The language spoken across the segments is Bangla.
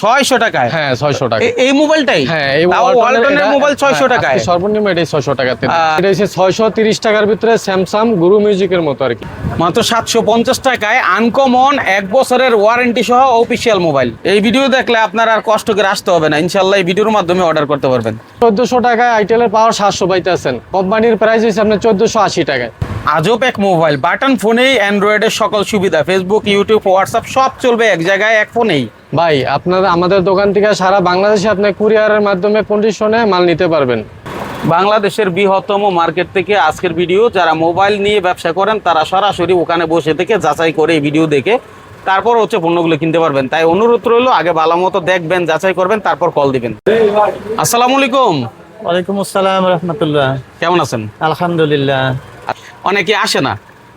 ছয়শো টাকায়? হ্যাঁ ছয়শো টাকা এই মোবাইলটাই? হ্যাঁ এই ওয়ালটনের ওয়ালটনের মোবাইল ছয়শো হ্যাঁ, টাকায়। সর্বনিম্ন এটাই ছয়শো টাকাতে এটা হচ্ছে ছয়শো তিরিশ টাকার ভিতরে স্যামসাং গুরু মিউজিকের মতো আর কি। মাত্র সাতশো পঞ্চাশ টাকায় আনকমন এক বছরের ওয়ারেন্টি সহ অফিসিয়াল মোবাইল এই ভিডিও দেখলে আপনার আর কষ্ট করে আসতে হবে না। ইনশাল্লাহ এই ভিডিওর মাধ্যমে অর্ডার করতে পারবেন। চোদ্দশো টাকায় আইটেলের পাওয়ার সাতশো পাইতেছেন। কোম্পানির প্রাইস হচ্ছে আপনার চোদ্দশো আশি টাকায়। আজব এক মোবাইল বাটন ফোনেই অ্যান্ড্রয়েডের সকল সুবিধা। ফেসবুক ইউটিউব হোয়াটসঅ্যাপ সব চলবে এক জায়গায় এক ফোনেই ভাই আপনার আমাদের দোকান থেকে সারা বাংলাদেশে আপনি কুরিয়ারের মাধ্যমে কন্ডিশনে মাল নিতে পারবেন। বাংলাদেশের বৃহত্তম মার্কেট থেকে আজকের ভিডিও যারা মোবাইল নিয়ে ব্যবসা করেন তারা সরাসরি ওখানে বসে থেকে যাচাই করে এই ভিডিও দেখে তারপর হচ্ছে পণ্যগুলো কিনতে পারবেন। তাই অনুরোধ রইল আগে ভালো মতো দেখবেন যাচাই করবেন তারপর কল দিবেন। আসসালামু আলাইকুম। ওয়ালাইকুম আসসালাম রহমতুল্লাহ। কেমন আছেন? আলহামদুলিল্লাহ। অনেকে আসে না।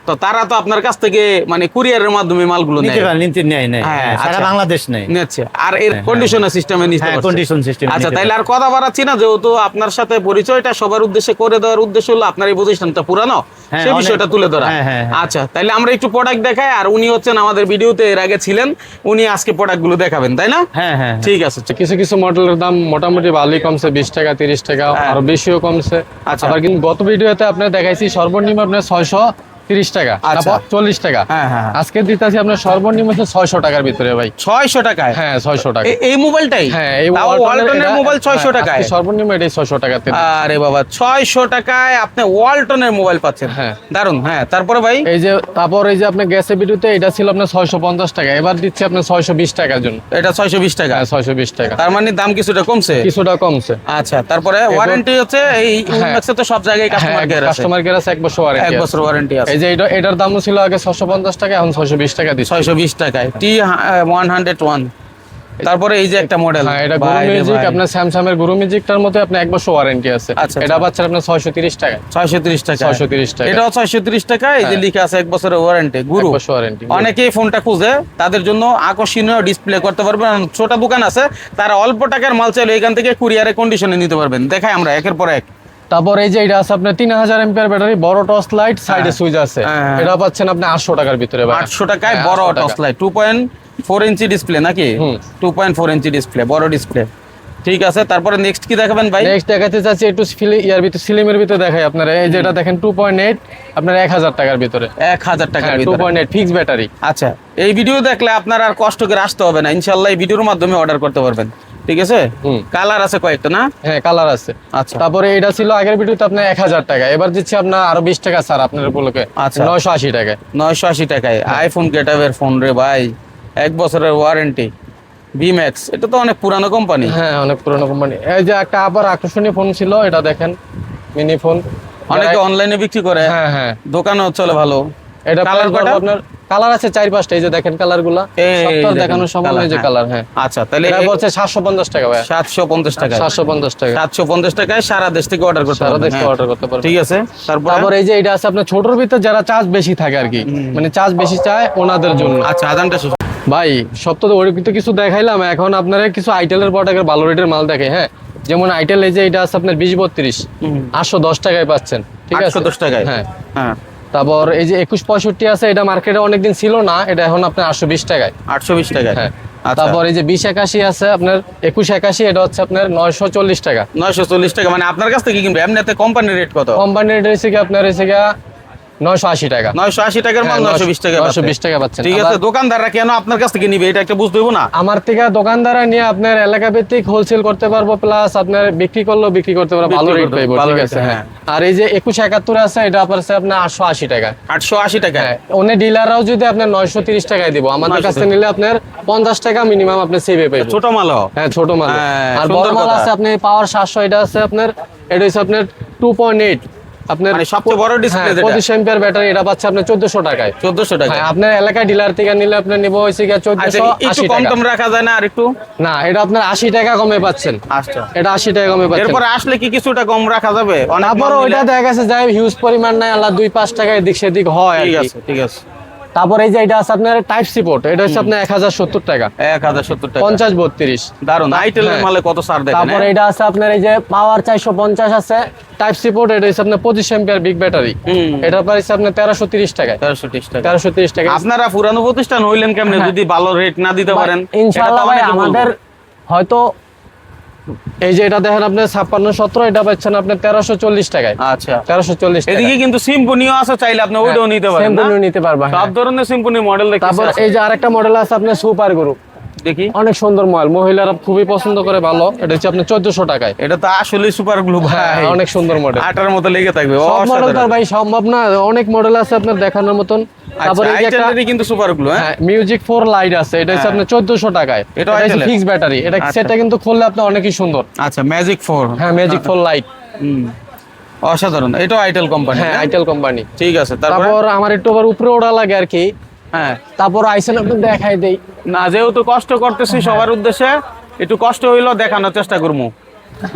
তো তারা তো আপনার কাছ থেকে মানে কুরিয়ারের মাধ্যমে মালগুলো নিতে নেয় নিতে নেই নেই হ্যাঁ, হ্যাঁ, সারা আচ্ছা। বাংলাদেশ নেই নিচ্ছে। আর এর কন্ডিশনার সিস্টেমে নিতে হ্যাঁ, পারছে। system এ আচ্ছা তাইলে আর কথা বাড়াচ্ছি না যেহেতু আপনার সাথে পরিচয়টা সবার উদ্দেশ্যে করে দেওয়ার উদ্দেশ্য হলো আপনার এই প্রতিষ্ঠানটা পুরানো। হ্যাঁ, সেই বিষয়টা তুলে ধরা। হ্যাঁ, হ্যাঁ, হ্যাঁ। আচ্ছা তাইলে আমরা একটু প্রোডাক্ট দেখাই আর উনি হচ্ছেন আমাদের ভিডিওতে এর আগে ছিলেন উনি আজকে প্রোডাক্টগুলো দেখাবেন তাই না? হ্যাঁ হ্যাঁ ঠিক আছে। কিছু কিছু মডেলের দাম মোটামুটি ভালোই কমছে বিশ টাকা তিরিশ টাকা হ্যাঁ। আরও বেশিও কমছে। আচ্ছা। আবার কিন্তু গত ভিডিওতে আপনার দেখাইছি সর্বনিম্ন আপনার ছয়শো তিরিশ টাকা আচ্ছা। চল্লিশ টাকা। হ্যাঁ, হ্যাঁ, হ্যাঁ। আজকে দিতেছি আপনার সর্বনিম্ন ছয়শো টাকার ভিতরে ভাই। ছয়শো টাকায়? হ্যাঁ ছয়শো টাকা। এই মোবাইলটাই? হ্যাঁ এই মোবাইল ছয়শো টাকায়? সর্বনিম্ন এটাই ছয়শো টাকাতে আরে বাবা ছয়শো টাকায় আপনি ওয়ালটনের মোবাইল পাচ্ছেন। হ্যাঁ। দারুণ হ্যাঁ তারপরে ভাই? এই যে তারপর এই যে আপনার গ্যাসের ভিডিওতে এটা ছিল আপনার ছয়শো পঞ্চাশ টাকা। এবার দিচ্ছে আপনার ছয়শো বিশ টাকার জন্য। এটা ছয়শো বিশ টাকা? হ্যাঁ ছয়শো বিশ টাকা। তার মানে দাম কিছুটা কমছে? কিছুটা কমছে। আচ্ছা তারপরে ওয়ারেন্টি হচ্ছে এই তো সব জায়গায় কাস্টমার কেয়ার আছে। কাস্টমার কেয়ার আছে এক বছর এক বছর ওয়ারেন্টি আছে। যে এটা এটার দাম ছিল আগে ছশো পঞ্চাশ টাকা এখন ছয়শো বিশ টাকা দিচ্ছে। ছয়শো বিশ টাকায়। টি ওয়ান হান্ড্রেড ওয়ান তারপরে এই যে একটা মডেল হ্যাঁ এটা গুরু মিউজিক আপনার স্যামসাং এর গুরু মিউজিকটার এক বছর ওয়ারেন্টি আছে। আচ্ছা, এটা আচ্ছা। পাচ্ছেন আপনার ছয়শো তিরিশ টাকা। ছয়শো তিরিশ টাকা 630 টাকা। এটাও ছয়শো তিরিশ টাকা এই যে হ্যাঁ। লিখে আছে এক বছরের ওয়ারেন্টি গুরু। এক বছর ওয়ারেন্টি অনেকেই ফোনটা খুঁজে তাদের জন্য আকর্ষণীয় ডিসপ্লে করতে পারবেন। ছোট দোকান আছে তারা অল্প টাকার মাল চাইলে এখান থেকে কুরিয়ারে কন্ডিশনে নিতে পারবেন। দেখাই আমরা একের পর এক। তারপর এই যে এটা আছে আপনার তিন হাজার এম্পিয়ার ব্যাটারি বড় টর্চ লাইট সাইডে হ্যাঁ। সুইচ আছে। হ্যাঁ। এটা পাচ্ছেন আপনি আটশো টাকার ভিতরে আটশো টাকায় হ্যাঁ, বড় 800 টাকা। Torch light two point four inch display নাকি two point four inch display বড় ডিসপ্লে ঠিক আছে তারপরে নেক্সট কি দেখাবেন ভাই? নেক্সট দেখাতে চাচ্ছি একটু ফিলি- ইয়ার ভিতরে সিলিমের ভিতরে দেখাই আপনারা। এই যে এটা দেখেন টু পয়েন্ট এইট আপনার এক হাজার টাকার ভিতরে। এক হাজার টাকার টু ভিতরে। পয়েন্ট এইট ফিক্স ব্যাটারি আচ্ছা এই ভিডিও দেখলে আপনার আর কষ্ট করে আসতে হবে না। ইনশাল্লাহ এই ভিডিওর মাধ্যমে অর্ডার করতে পারবেন। ঠিক আছে? কালার আছে কয়েকটা না? হ্যাঁ কালার আছে। আচ্ছা। তারপরে এটা ছিল আগের ভিডিওতে আপনার এক হাজার টাকা। এবার দিচ্ছি আপনার আরও বিশ টাকা স্যার আপনার উপলক্ষে। আচ্ছা। নয়শো আশি টাকায় নয়শো আশি টাকায়। আইফোন গেটাবের ফোন রে ভাই। এক বছরের ওয়ারেন্টি বি ম্যাক্স এটা তো অনেক পুরানো কোম্পানি হ্যাঁ অনেক পুরোনো কোম্পানি এই যে একটা আবার আকর্ষণীয় ফোন ছিল এটা দেখেন মিনি ফোন অনেকে অনলাইনে বিক্রি করে। হ্যাঁ হ্যাঁ। দোকানেও চলে ভালো। এটা কালার? আপনার কালার আছে চার পাঁচটা এই যে দেখেন দেখানোর সময় যে হ্যাঁ। কালার হ্যাঁ। আচ্ছা তাহলে এটা বলছে সাতশো পঞ্চাশ টাকা ভাই সাতশো পঞ্চাশ টাকা সাতশো পঞ্চাশ টাকা। সাতশো পঞ্চাশ টাকায় সারা দেশ থেকে অর্ডার করতে সারা দেশ থেকে হ্যাঁ। অর্ডার করতে পারবে ঠিক আছে তারপর? এই যে এটা আছে আপনার ছোটর ভিতরে যারা চার্জ বেশি থাকে আর কি মানে চার্জ বেশি চায় ওনাদের জন্য। আচ্ছা আদানটা ভাই সব তো ওরকম তো কিছু দেখাইলাম এখন আপনারা কিছু আইটেলের প্রোডাক্টের ভালো রেটের মাল দেখে হ্যাঁ? যেমন আইটেল এই যে এটা আছে আপনার বিশ বত্রিশ আটশো দশ টাকায় পাচ্ছেন ঠিক আছে? দশ টাকায়? হ্যাঁ। হ্যাঁ। তারপর এই যে একুশ পঁয়ষট্টি আছে এটা মার্কেটে অনেকদিন ছিল না এটা এখন আপনার আটশো বিশ টাকায়। আটশো বিশ টাকায়? হ্যাঁ। আচ্ছা। তারপর এই যে বিশ একাশি আছে আপনার একুশ একাশি এটা হচ্ছে আপনার নয়শো চল্লিশ টাকা। নয়শো চল্লিশ টাকা মানে আপনার কাছ থেকে কিনবে? এমনিতে কোম্পানির রেট কত? কোম্পানির রেট হয়েছে কি আপনার হয়েছে 980 টাকা। 980 টাকার মাল 920 টাকা 920 টাকা পাচ্ছেন ঠিক আছে দোকানদাররা কেন আপনার কাছ থেকে নিবে? এটা একটা বুঝতে না। আমার থেকে দোকানদাররা নিয়ে আপনার এলাকা ভিত্তিক হোলসেল করতে পারব প্লাস আপনার বিক্রি করল বিক্রি করতে পারব ভালো রেট পাইবো ঠিক আছে হ্যাঁ। হ্যাঁ। আর এই যে 2171 আছে এটা আপনার হ্যাঁ, আপনার 880 টাকা। 880 টাকা। ওনে ডিলাররাও যদি 930 টাকায় দিব আমাদের কাছে নিলে আপনার 50 টাকা মিনিমাম আপনি সেভে ছোট মাল হ্যাঁ ছোট মাল আর বড় মাল আছে আপনি পাওয়ার 700 এটা আছে আপনার এটা হচ্ছে আপনার 2.8 আপনার মানে সবচেয়ে বড় ডিসপ্লে হ্যাঁ, যেটা? পঁচিশ এম্পিয়ার ব্যাটারি এটা পাচ্ছে আপনি 1400 টাকায়। 1400 টাকা হ্যাঁ আপনার এলাকায় ডিলার থেকে নিলে আপনার নিবো গিয়ে আচ্ছা চোদ্দশো একটু আশি কম রাখা যায় না আর একটু? না এটা আপনার আশি টাকা কমে পাচ্ছেন। আচ্ছা। এটা আশি টাকা কমে পাচ্ছেন। এরপর আসলে কি কিছুটা কম রাখা যাবে? তারপর ওইটা দেখা গেছে যাই হিউজ পরিমাণ নাই আল্লাহ দুই পাঁচ টাকা এদিক সেদিক হয় ঠিক আছে ঠিক আছে। তারপর এই যে এটা আছে আপনার টাইপ সি পোর্ট এটা হচ্ছে আপনার এক হাজার সত্তর টাকা। এক হাজার সত্তর টাকা। পঞ্চাশ বত্রিশ। দারুণ আইটেলের হ্যাঁ। মালে কত ছাড় দেখেন তারপর হ্যাঁ? এটা আছে আপনার এই যে পাওয়ার চারশো পঞ্চাশ আছে। টাইপ সি পোর্ট এটা হচ্ছে আপনার পঁচিশ এম্পিয়ার বিগ ব্যাটারি। এটার প্রাইস আপনার তেরোশো তিরিশ টাকায়। তেরোশো ত্রিশ টাকা। তেরোশো তিরিশ টাকা আপনারা পুরানো প্রতিষ্ঠান হইলেন কেমনে? যদি ভালো রেট না দিতে পারেন ইনশাআল্লাহ এটা। আমাদের হয়তো এই যে এটা দেখেন আপনি ছাপ্পান্ন সতেরো এটা পাচ্ছেন আপনি তেরোশো চল্লিশ টাকায়। আচ্ছা। তেরোশো চল্লিশ এদিকে কিন্তু সিম্পনিও আছে চাইলে আপনি ওইটাও নিতে পারবেন? নিতে পারবা হ্যাঁ। সব ধরনের সিম্পুনি মডেল তারপর এই যে আরেকটা মডেল আছে আপনার সুপার গ্রুপ দেখি। অনেক সুন্দর মডেল মহিলারা খুবই পছন্দ করে ভালো। এটা হচ্ছে আপনি চোদ্দশো টাকায়। এটা তো আসলে সুপার গ্লু হ্যাঁ ভাই অনেক সুন্দর মডেল আটার মতো লেগে থাকবে। সব মডেল তার ভাই সম্ভব না। অনেক মডেল আছে আপনার দেখানোর মতন। তারপর আচ্ছা এই যে একটা আইটেলেরই কিন্তু সুপার গ্লু হ্যাঁ? হ্যাঁ মিউজিক ফোর লাইট আছে। এটা হচ্ছে হ্যাঁ। আপনার চোদ্দশো টাকায়। এটা হচ্ছে ফিক্স ব্যাটারি এটা আচ্ছা। সেটা কিন্তু খুললে আপনার অনেকই সুন্দর। আচ্ছা ম্যাজিক ফোর হ্যাঁ ম্যাজিক ফোর লাইট অসাধারণ। এটাও আইটেল কোম্পানি হ্যাঁ আইটেল কোম্পানি ঠিক আছে তারপর আমার একটু আবার উপরে ওড়া লাগে আর কি। হ্যাঁ। তারপর আইসেন আপনি দেখাই দেই। না যেহেতু কষ্ট করতেছি সবার উদ্দেশ্যে একটু কষ্ট হইল দেখানোর চেষ্টা করব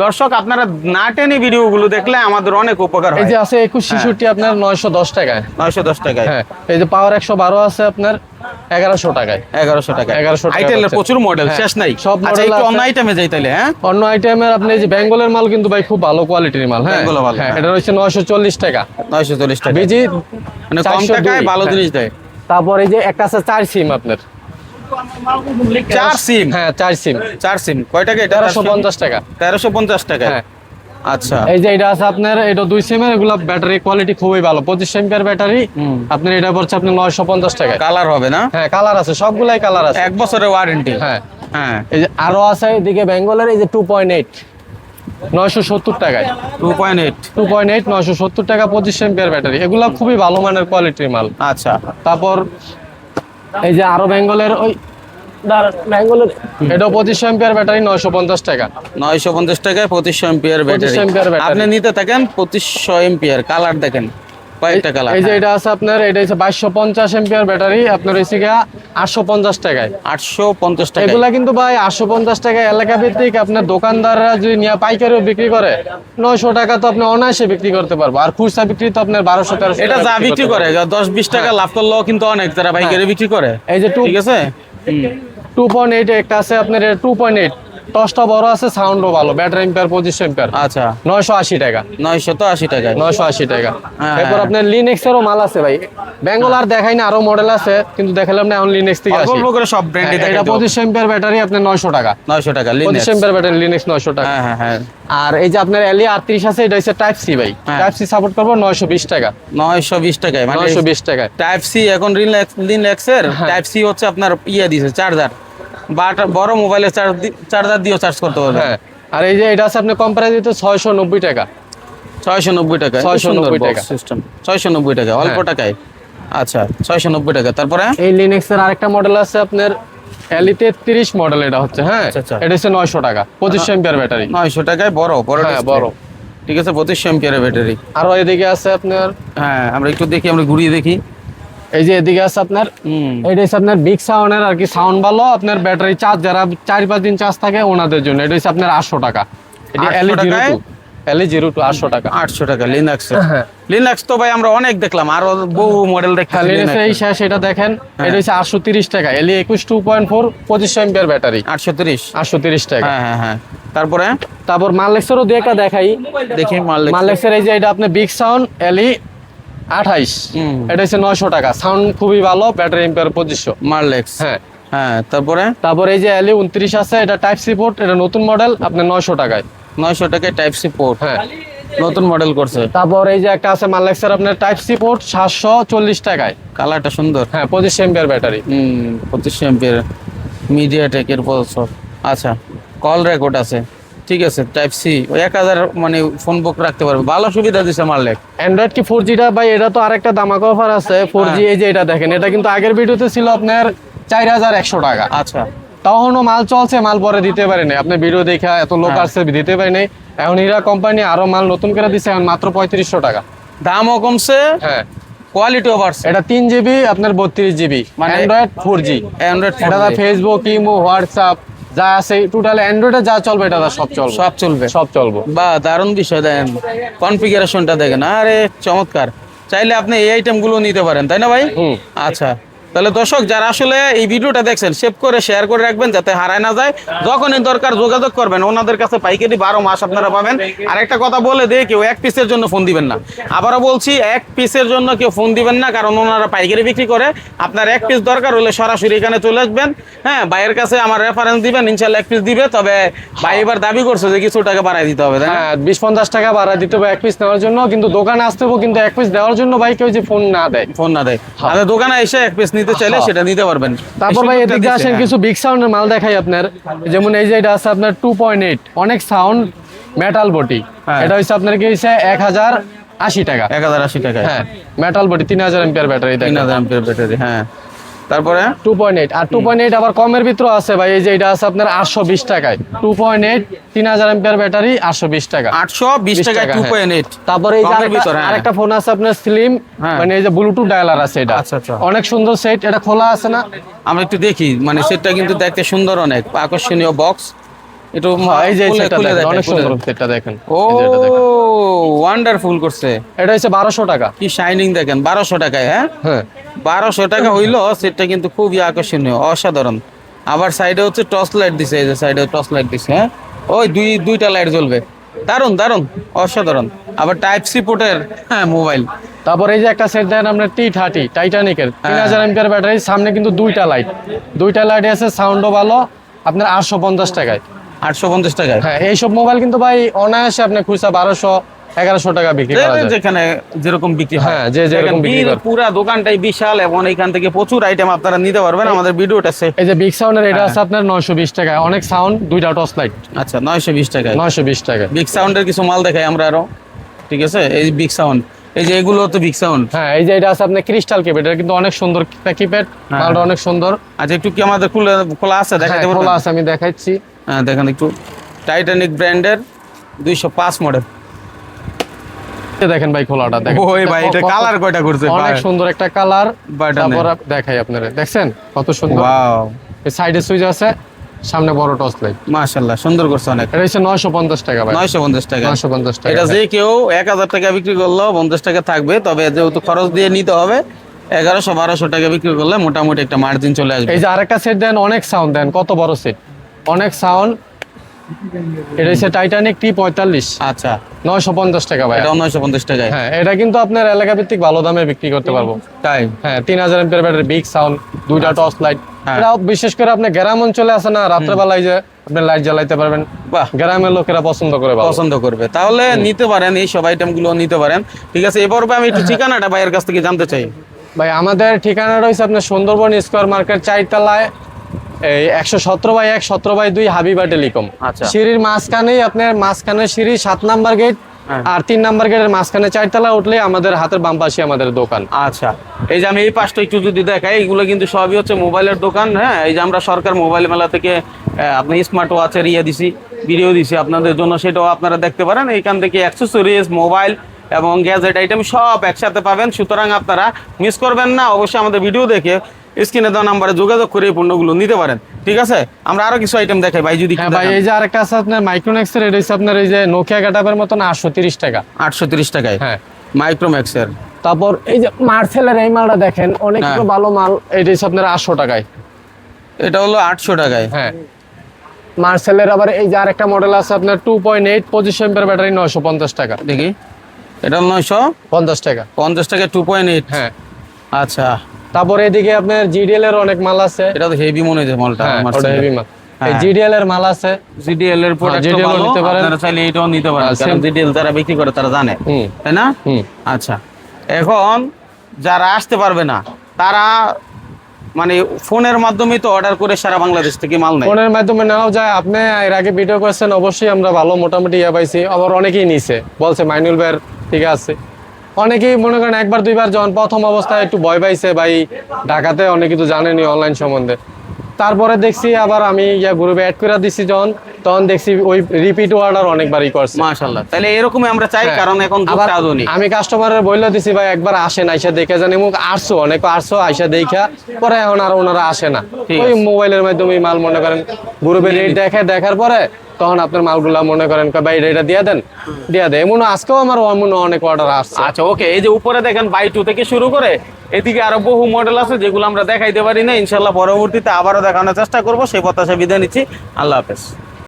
দর্শক আপনারা না টেনে ভিডিওগুলো দেখলে আমাদের অনেক উপকার এই যে আছে একুশ শিশুটি আপনার নয়শো দশ টাকায়। নয়শো দশ টাকায়। হ্যাঁ এই যে পাওয়ার একশো বারো আছে আপনার এগারোশো টাকায়। এগারোশো টাকা 1100 টাকা আইটেলের প্রচুর মডেল হ্যাঁ, শেষ নাই। সব আচ্ছা একটু অন্য আইটেমে যাই তাহলে হ্যাঁ? অন্য আইটেমের আপনি এই যে বেঙ্গলের মাল কিন্তু ভাই খুব ভালো কোয়ালিটির মাল হ্যাঁ? ভালো, হ্যাঁ হ্যাঁ। এটা রয়েছে নয়শো চল্লিশ টাকা। নয়শো চল্লিশ টাকা। বিজি মানে কম টাকায় ভালো হ্যাঁ। জিনিস দেয়। তারপর এই যে একটা আছে চার সিম আপনার। চার সিম? হ্যাঁ চার সিম। চার সিম। কয় টাকা এটা? তেরোশো পঞ্চাশ টাকা। তেরোশো পঞ্চাশ টাকা। হ্যাঁ। আচ্ছা। এই যে এটা আছে আপনার এটা দুই সিমের এগুলো ব্যাটারি কোয়ালিটি খুবই ভালো। পঁচিশ ব্যাটারি আপনার এটা পড়ছে আপনি নয়শো পঞ্চাশ টাকা। কালার হবে না? হ্যাঁ কালার আছে সবগুলাই কালার আছে। এক বছরের ওয়ারেন্টি হ্যাঁ। হ্যাঁ। এই যে আরও আছে এদিকে বেঙ্গলের এই যে টু পয়েন্ট এইট নয়শো সত্তর টাকায়। Two point eight two point eight নয়শো সত্তর টাকা পঁচিশ এম্পিয়ার ব্যাটারি। এগুলো খুবই ভালো মানের কোয়ালিটির মাল। আচ্ছা। তারপর এই যে আরও বেঙ্গলের ওই দাঁড়ান, বেঙ্গলের এটাও পঁচিশ এম্পিয়ার ব্যাটারি নয়শো পঞ্চাশ টাকা। নয়শো পঞ্চাশ টাকায় পঁচিশশো এম্পিয়ার 25 ampere ব্যাটারি। আপনি নিতে থাকেন পঁচিশশো এম্পিয়ার কালার দেখেন। কয়েকটা কালার এই যে এটা আছে আপনার এটা হচ্ছে ব্যাটারি আপনার গিয়া টাকায়। টাকা এগুলা কিন্তু ভাই আটশো পঞ্চাশ টাকা এলাকা ভিত্তিক আপনার দোকানদাররা যদি নিয়ে পাইকারিও বিক্রি করে নয়শো টাকা তো আপনি অনায়াসে বিক্রি করতে পারব। আর খুচরা বিক্রি তো আপনার এটা যা বিক্রি করে দশ বিশ টাকা লাভ করলেও কিন্তু অনেক তারা বাইকারে বিক্রি করে। এই যে ঠিক আছে? টু পয়েন্ট এইট একটা আছে আপনার টু পয়েন্ট এইট টসটা বড় আছে সাউন্ডও ভালো। ব্যাটারি এম্পিয়ার পঁচিশ এম্পিয়ার আচ্ছা। নয়শো আশি টাকা। নয়শো তো আশি টাকায় নয়শো আশি টাকা। হ্যাঁ, এরপর হ্যাঁ। আপনার লিনেক্স এরও মাল আছে ভাই। বেঙ্গল আর দেখাই না আরও মডেল আছে কিন্তু দেখালাম না এখন লিনেক্স থেকে আসি। করে সব ব্র্যান্ডে এটা পঁচিশ এম্পিয়ার ব্যাটারি আপনার নয়শো টাকা। নয়শো টাকা পঁচিশ এম্পিয়ার ব্যাটারি লিনেক্স নয়শো টাকা। হ্যাঁ হ্যাঁ হ্যাঁ। আর এই যে আপনার এলি আটত্রিশ আছে এটা হচ্ছে টাইপ সি ভাই। টাইপ সি সাপোর্ট করব নয়শো বিশ টাকা। নয়শো বিশ টাকায় মানে নয়শো বিশ টাকায়। টাইপ সি এখন রিল্যাক্স রিল্যাক্সের হ্যাঁ। টাইপ সি হচ্ছে আপনার ইয়ে দিয়েছে চার্জার বড় মোবাইলে চার্জার দিয়েও চার্জ করতে পারবে হ্যাঁ আর এই যে এটা আছে আপনার কোম্পানি দিতে ছয়শো নব্বই টাকা। ছয়শো নব্বই টাকা 690 টাকা। সিস্টেম ছয়শো নব্বই টাকা অল্প। টাকায়? আচ্ছা ছয়শো নব্বই টাকা। তারপরে? এই লিনেক্স এর আরেকটা মডেল আছে আপনার এলি তেত্রিশ মডেল এটা হচ্ছে হ্যাঁ? আচ্ছা, আচ্ছা। এটা হচ্ছে নয়শো টাকা পঁচিশ এম্পিয়ার ব্যাটারি নয়শো টাকায় বড় বড় হ্যাঁ, বড়। ঠিক আছে পঁচিশশো এম্পিয়ারের ব্যাটারি আরও এদিকে আছে আপনার হ্যাঁ আমরা একটু দেখি আমরা ঘুরিয়ে দেখি। এই যে এদিকে আছে আপনার এটা হচ্ছে আপনার বিগ সাউন্ডের আর কি সাউন্ড ভালো আপনার ব্যাটারি চার্জ যারা চার পাঁচ দিন চার্জ থাকে ওনাদের জন্য এটা হচ্ছে আপনার আটশো টাকা। এটি 800 এলি জিরো? টু এলি জিরো টু আটশো টাকা। আটশো টাকা লিনাক্স হ্যাঁ। লিনাক্স তো ভাই আমরা অনেক দেখলাম আরও বহু মডেল খালি Linux এই শেষ এটা দেখেন হ্যাঁ। এটা হচ্ছে আটশো তিরিশ টাকা এলি একুশ টু পয়েন্ট ফোর পঁচিশশো এম্পিয়ার ব্যাটারি আটশো তিরিশ? আটশো তিরিশ টাকা। হ্যাঁ হ্যাঁ হ্যাঁ। তারপরে? তারপর মার্লেক্সেরও দিয়ে একটা দেখাই। দেখি মাল মার্লেক্সের এই যে এটা আপনি বিগ সাউন্ড এলি আঠাইশ। এটা হচ্ছে নয়শো টাকা। সাউন্ড খুবই ভালো ব্যাটারি এম্পিয়ার পঁচিশশো। মারলেক্স হ্যাঁ। হ্যাঁ তারপরে? তারপর এই যে এলি উনত্রিশ আছে এটা টাইপ সি পোর্ট এটা নতুন মডেল আপনার নয়শো টাকায়। নয়শো টাকায় টাইপ সি পোর্ট হ্যাঁ। নতুন মডেল করছে। তারপর এই যে একটা আছে মার্লেক্সের আপনার টাইপ সি পোর্ট সাতশো চল্লিশ টাকায়। কালারটা সুন্দর। হ্যাঁ পঁচিশ এম্পিয়ার ব্যাটারি হুম পঁচিশশো এম্পিয়ার মিডিয়া টেকের প্রসেসর আচ্ছা কল রেকর্ড আছে। ঠিক আছে টাইপ সি এক হাজার মানে ফোন বুক রাখতে পারবে। ভালো সুবিধা দিছে মারলেক অ্যান্ড্রয়েড কি ফোর জিটা ভাই এটা তো আরেকটা দামাক অফার আছে। ফোর জি হ্যাঁ। এই যে এটা দেখেন এটা কিন্তু আগের ভিডিওতে ছিল আপনার চার হাজার একশো টাকা। আচ্ছা। তখনও মাল চলছে মাল পরে দিতে পারেনি আপনি ভিডিও দেখা এত লোক হ্যাঁ। আসছে দিতে পারেনি এখন হীরা কোম্পানি আরও মাল নতুন করে দিচ্ছে এখন মাত্র পঁয়ত্রিশশো টাকা। দামও কমছে হ্যাঁ। কোয়ালিটিও বাড়ছে। এটা তিন জিবি আপনার বত্রিশ জিবি মানে- Android four G Android Facebook imo WhatsApp যা আছে টোটাল অ্যান্ড্রয়েডে যা চলবে এটা দা সব চলবে। সব চলবে। সব চলবে। বা দারুণ বিষয় দেখেন কনফিগারেশনটা দেখেন। আরে চমৎকার। চাইলে আপনি এই আইটেমগুলো নিতে পারেন তাই না ভাই? আচ্ছা। তাহলে দর্শক যারা আসলে এই ভিডিওটা দেখছেন সেভ করে শেয়ার করে রাখবেন যাতে হারায় না যায়। যখনই দরকার যোগাযোগ করবেন ওনাদের কাছে পাইকারি বারো মাস আপনারা পাবেন। আর একটা কথা বলে দিয়ে কেউ এক পিসের জন্য ফোন দিবেন না। আবারও বলছি এক পিসের জন্য কেউ ফোন দিবেন না কারণ ওনারা পাইকারি বিক্রি করে। আপনার এক পিস দরকার হলে সরাসরি এখানে চলে আসবেন। হ্যাঁ ভাইয়ের কাছে আমার রেফারেন্স দিবেন ইনশাল্লাহ এক পিস দিবে। তবে ভাই এবার দাবি করছে যে কিছু টাকা বাড়াই দিতে হবে হ্যাঁ বিশ পঞ্চাশ টাকা ভাড়া দিতে হবে এক পিস নেওয়ার জন্য। কিন্তু দোকানে আসতে হবে কিন্তু এক পিস দেওয়ার জন্য ভাই কেউ যে ফোন না দেয়। ফোন না দেয়। আর দোকানে এসে এক পিস নিতে চাইলে হ্যাঁ। সেটা নিতে পারবেন। তারপর ভাই এদিকে আসেন হ্যাঁ। কিছু বিগ সাউন্ডের মাল দেখাই আপনার। যেমন এই যে এটা আছে আপনার টু পয়েন্ট এইট অনেক সাউন্ড মেটাল বটি। হ্যাঁ। এটা হচ্ছে আপনার কি হচ্ছে এক হাজার আশি টাকা। এক হাজার আশি টাকা হ্যাঁ মেটাল বটি তিন হাজার এমপিয়ার ব্যাটারি তিন হাজার এমপিয়ার ব্যাটারি হ্যাঁ। তারপরে? টু পয়েন্ট এইট আর টু পয়েন্ট এইট আবার কমের ভিতরে আছে ভাই এই যে এটা আছে আপনার আটশো বিশ টাকায়। টু পয়েন্ট এইট তিন হাজার এমপিয়ার ব্যাটারি আটশো বিশ টাকা। আটশো বিশ টাকায় টাকা, টু হ্যাঁ। পয়েন্ট এইট তারপরে এই যে আরেকটা- ভিতরে, হ্যাঁ। আরেকটা ফোন আছে আপনার স্লিম হ্যাঁ। মানে এই যে ব্লুটুথ ডায়ালার আছে এটা। আচ্ছা, আচ্ছা। অনেক সুন্দর সেট এটা খোলা আছে না? আমরা একটু দেখি মানে সেটটা কিন্তু দেখতে সুন্দর অনেক। আকর্ষণীয় বক্স একটু হ্যাঁ, এই যে সেটটা দেখেন অনেক সুন্দর সেটটা দেখেন। ও। ওয়ান্ডারফুল করছে। এটা হচ্ছে বারোশো টাকা। কি শাইনিং দেখেন বারোশো টাকায় হ্যাঁ? হ্যাঁ। বারোশো টাকা হইল সেটটা কিন্তু খুবই আকর্ষণীয় অসাধারণ। আবার সাইডে হচ্ছে টর্চ লাইট দিছে এই যে সাইডে টর্চ লাইট দিছে হ্যাঁ? ওই দুই দুইটা লাইট জ্বলবে। দারুণ দারুণ অসাধারণ। আবার টাইপ সি পোর্টের হ্যাঁ মোবাইল তারপর এই যে একটা সেট দেন আপনার টি থার্টি টাইটানিকের তিন। হাজার এমপিয়ার ব্যাটারি সামনে কিন্তু দুইটা লাইট দুইটা লাইট আছে সাউন্ডও ভালো আপনার আটশো পঞ্চাশ টাকায়। আটশো পঞ্চাশ টাকায়? হ্যাঁ এইসব মোবাইল কিন্তু ভাই অনায়াসে আপনি খুচরা বারোশো এগারোশো টাকা বিক্রি করা যেখানে যেরকম বিক্রি হয়। হ্যাঁ, যে যেরকম পুরা দোকানটাই বিশাল এবং এখান থেকে প্রচুর আইটেম আপনারা নিতে পারবেন। আমাদের ভিডিওটা সে এই যে বিগ সাউন্ডের এটা হ্যাঁ। আছে আপনার নয়শো বিশ টাকায়। অনেক সাউন্ড দুইটা টস লাইট আচ্ছা নয়শো বিশ টাকায়। নয়শো বিশ টাকা বিগ সাউন্ডের কিছু মাল দেখাই আমরা আরও। ঠিক আছে? এই বিগ সাউন্ড এই যে এগুলো তো বিগ সাউন্ড হ্যাঁ এই যে এটা আছে আপনার ক্রিস্টাল কিপ্যাড এটা কিন্তু অনেক সুন্দর কিপ্যাড। মালটা অনেক সুন্দর। আচ্ছা একটু কি আমাদের খুলে খোলা আছে? দেখাতে খোলা আছে আমি দেখাচ্ছি। দেখেন একটু টাইটানিক ব্র্যান্ডের দুইশো পাঁচ মডেল দেখেন ভাই খোলাটা দেখেন। ওই ভাই এটা কালার কয়টা করছে অনেক সুন্দর একটা কালার। তারপর দেখাই আপনারা দেখছেন? কত সুন্দর। ওয়াও সাইডে সুইচ আছে সামনে বড় টস লাইট মাশাআল্লাহ সুন্দর করছে অনেক। এটা হচ্ছে নয়শো পঞ্চাশ টাকা ভাই। নয়শো পঞ্চাশ টাকা। নয়শো পঞ্চাশ টাকা। এটা যে কেউ এক হাজার টাকা বিক্রি করলেও পঞ্চাশ টাকা থাকবে তবে যেহেতু খরচ দিয়ে নিতে হবে এগারোশো বারোশো টাকা বিক্রি করলে মোটামুটি একটা মার্জিন চলে আসবে। এই যে আরেকটা সেট দেন অনেক সাউন্ড দেন কত বড় সেট অনেক সাউন্ড এটা হচ্ছে টাইটানিক টি পঁয়তাল্লিশ আচ্ছা। নয়শো পঞ্চাশ টাকা ভাই এটাও নয়শো পঞ্চাশ টাকায়। হ্যাঁ এটা কিন্তু আপনার এলাকা ভিত্তিক ভালো দামে বিক্রি করতে পারব। তাই? হ্যাঁ তিন হাজার এমপিয়ার ব্যাটারি বিগ সাউন্ড দুইটা টর্চ লাইট হ্যাঁ। এটা বিশেষ করে আপনি গ্রাম অঞ্চলে আছে না রাত্রেবেলায় যে আপনি লাইট জ্বালাইতে পারবেন। বাহ। গ্রামের লোকেরা পছন্দ করে পছন্দ করবে। তাহলে নিতে পারেন এই সব আইটেমগুলো নিতে পারেন। ঠিক আছে এবার আমি একটু ঠিকানাটা ভাইয়ের কাছ থেকে জানতে চাই। ভাই আমাদের ঠিকানা রয়েছে আপনার সুন্দরবন স্কোয়ার মার্কেট চারতলায় এই একশো সতেরো বাই এক সতেরো বাই দুই হাবিবা টেলিকম। আচ্ছা। সিঁড়ির মাঝখানেই আপনার মাঝখানে সিঁড়ি সাত নাম্বার গেট হ্যাঁ। আর তিন নাম্বার গেটের মাঝখানে চারতলা উঠলে আমাদের হাতের বাম পাশে আমাদের দোকান। আচ্ছা। এই যে আমি এই পাশটা একটু যদি দেখাই এগুলো কিন্তু সবই হচ্ছে মোবাইলের দোকান হ্যাঁ? এই যে আমরা সরকার মোবাইল মেলা থেকে আপনি স্মার্ট ওয়াচের ইয়ে দিছি ভিডিও দিছি আপনাদের জন্য সেটাও আপনারা দেখতে পারেন। এইখান থেকে অ্যাক্সেসরিজ মোবাইল এবং গ্যাজেট আইটেম সব একসাথে পাবেন। সুতরাং আপনারা মিস করবেন না। অবশ্যই আমাদের ভিডিও দেখে স্ক্রিনে দেওয়া নাম্বারে যোগাযোগ করে এই পণ্যগুলো নিতে পারেন। ঠিক আছে? আমরা আরও কিছু আইটেম দেখাই ভাই যদি হ্যাঁ ভাই এই যে আরেকটা আছে আপনার মাইক্রোনেক্সের এটা হচ্ছে আপনার এই যে নোকিয়া কাটাপের মতন আটশো তিরিশ টাকা। আটশো তিরিশ টাকায়? হ্যাঁ। মাইক্রোম্যাক্সের তারপর এই যে মার্সেলের এই মালটা দেখেন অনেক হ্যাঁ। ভালো মাল এটা হচ্ছে আপনার আটশো টাকায়। এটা হলো আটশো টাকায়। হ্যাঁ। মার্সেলের আবার এই যে আরেকটা মডেল আছে আপনার টু পয়েন্ট এইট পঁচিশ এম্পের ব্যাটারি নয়শো পঞ্চাশ টাকা। দেখি। এটা নয়শো পঞ্চাশ টাকা। পঞ্চাশ টাকা টু পয়েন্ট এইট হ্যাঁ। আচ্ছা। তারপর এদিকে আপনার জিডিএল এর অনেক মাল আছে। এটা তো হেভি মনে হচ্ছে মালটা হ্যাঁ আমার ওটা হেভি মাল। হ্যাঁ। জিডিএল এর মাল আছে। জিডিএল এর প্রোডাক্ট ভালো নিতে পারেন। আপনারা চাইলে এটাও নিতে পারেন হ্যাঁ, কারণ জিডিএল যারা বিক্রি করে তারা জানে তাই না? আচ্ছা এখন যারা আসতে পারবে না তারা মানে ফোনের মাধ্যমে তো অর্ডার করে সারা বাংলাদেশ থেকে মাল নেয়। ফোনের মাধ্যমে নেওয়া যায়। আপনি এর আগে ভিডিও করেছেন অবশ্যই আমরা ভালো মোটামুটি ইয়ে পাইছি। আবার অনেকেই নিছে বলছে মাইনুল ভাইয়ের ঠিক আছে। অনেকেই মনে করেন একবার দুইবার যখন প্রথম অবস্থায় একটু ভয় পাইছে ভাই ঢাকাতে অনেক কিছু জানেনি অনলাইন সম্বন্ধে। তারপরে দেখছি আবার আমি ইয়া গ্রুপে অ্যাড করে দিছি যখন তখন দেখছি ওই রিপিট অর্ডার অনেকবারই করছে। মাশাআল্লাহ তাহলে এরকমই আমরা চাই হ্যাঁ। কারণ এখন আবার আধুনিক আমি কাস্টমারের বইলে দিছি ভাই একবার আসেন আইসা দেখে জানি মুখ আসছো অনেক আসছো আইসা দেখা পরে এখন আর ওনারা আসে না। ঠিক ওই মোবাইলের মাধ্যমে মাল মনে করেন গ্রুপে রেট দেখে দেখার পরে তখন আপনার মালগুলা মনে করেন ভাই এটা দিয়ে দেন। দিয়ে দেয়। এমন আজকেও আমার এমন অনেক অর্ডার আসছে। আচ্ছা ওকে এই যে উপরে দেখেন বাই টু থেকে শুরু করে এদিকে আরও বহু মডেল আছে যেগুলো আমরা দেখাইতে পারি না ইনশাল্লাহ পরবর্তীতে আবারও দেখানোর চেষ্টা করব। সেই প্রত্যাশা বিদায় নিচ্ছি। আল্লাহ হাফেজ।